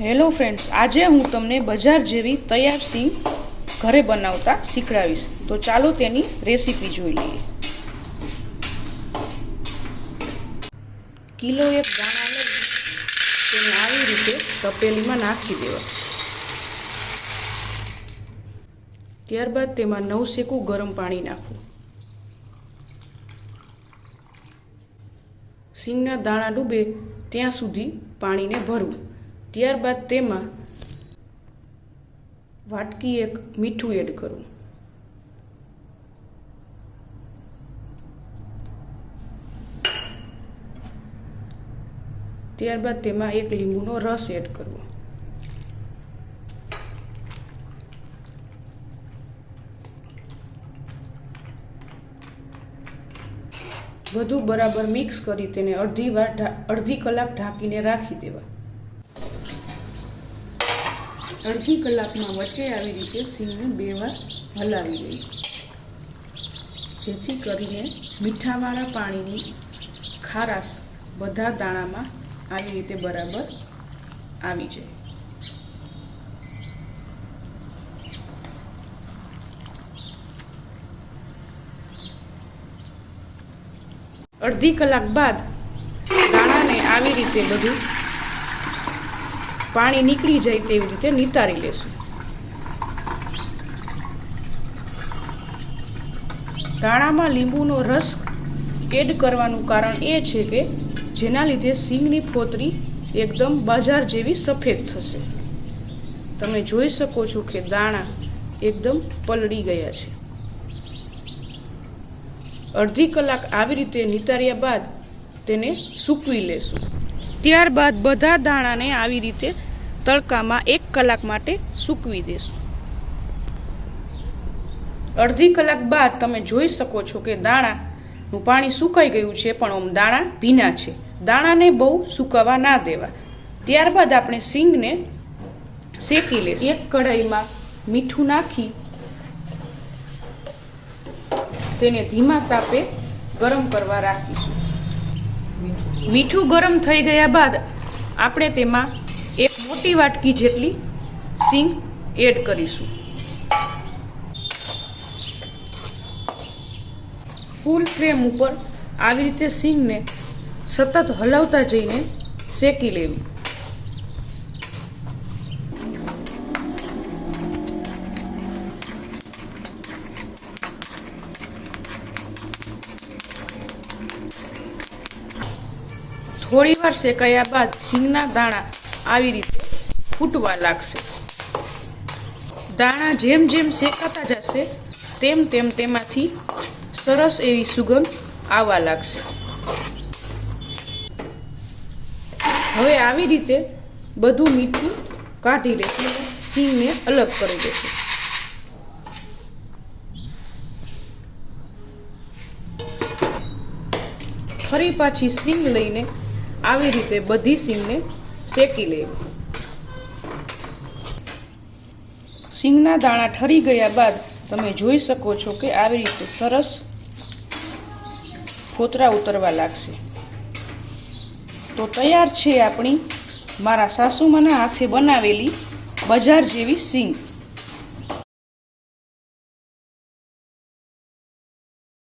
Hello friends, આજે હું તમને બજાર જેવી તૈયાર સિંગ ઘરે બનાવતા શીખડાવીશ. તો ચાલો તેની રેસીપી જોઈ લઈએ. કિલો એક દાણા લઈ તેને આવી રીતે તપેલીમાં નાખી દેવા. ત્યારબાદ તેમાં નવ શેકું ગરમ પાણી નાખવું. સિંગના દાણા ડૂબે ત્યાં સુધી પાણીને ભરવું. ત્યારબાદ તેમાં વાટકી એક મીઠું એડ કરવું ત્યારબાદ તેમાં એક લીંબુનો રસ એડ કરવો બધું બરાબર મિક્સ કરી તેને અડધી વાર અડધી કલાક ઢાંકીને રાખી દેવા. અડધી કલાકમાં વચ્ચે આવી રીતે સિંગને બે વાર હલાવી દઈએ જેથી કરીને મીઠાવાળા પાણીની ખારાશ બધા દાણામાં આવી રીતે બરાબર આવી જાય. અડધી કલાક બાદ દાણાને આવી રીતે બધું પાણી નીકળી જાય તેવી રીતે નિતારી લેશું. દાણામાં લીંબુનો રસ એડ કરવાનું કારણ એ છે કે જેના લીધે સિંગની ફોતરી એકદમ બજાર જેવી સફેદ થશે. તમે જોઈ શકો છો કે દાણા એકદમ પલળી ગયા છે. અડધી કલાક આવી રીતે નિતાર્યા બાદ તેને સૂકવી લેશું. ત્યારબાદ બધા દાણાને આવી રીતે તડકામાં એક કલાક માટે સૂકવી દેશું. અડધી કલાક બાદ તમે જોઈ શકો છો કે દાણાનું પાણી સુકાઈ ગયું છે, પણ આમ દાણા ભીના છે. દાણાને બહુ સુકાવા ના દેવા. ત્યારબાદ આપણે સિંગને શેકી લઈશું એક કઢાઈમાં મીઠું નાખી તેને ધીમા તાપે ગરમ કરવા રાખીશું. મીઠું ગરમ થઈ ગયા બાદ આપણે તેમાં એક મોટી વાટકી જેટલી સિંગ એડ કરીશું. ફૂલ ફ્લેમ ઉપર આવી રીતે સિંગને સતત હલાવતા જઈને શેકી લેવી. થોડી વાર શેકાયા બાદ સિંગના દાણા આવી રીતે ફૂટવા લાગશે. દાણા જેમ જેમ શેકાતા જશે, તેમ તેમ તેમાંથી સરસ એવી સુગંધ આવવા લાગશે. હવે આવી રીતે બધું મીઠું કાઢી લેશું સિંગને અલગ કરી દેશું. ફરી પાછી સિંગ લઈને આવી રીતે બધી સિંગને શેકી લેવી સિંગના દાણા ઠરી ગયા બાદ તમે જોઈ શકો છો કે આવી રીતે સરસ ફોતરા ઉતરવા લાગશે. તો તૈયાર છે આપણી મારા સાસુમાના હાથે બનાવેલી બજાર જેવી સિંગ.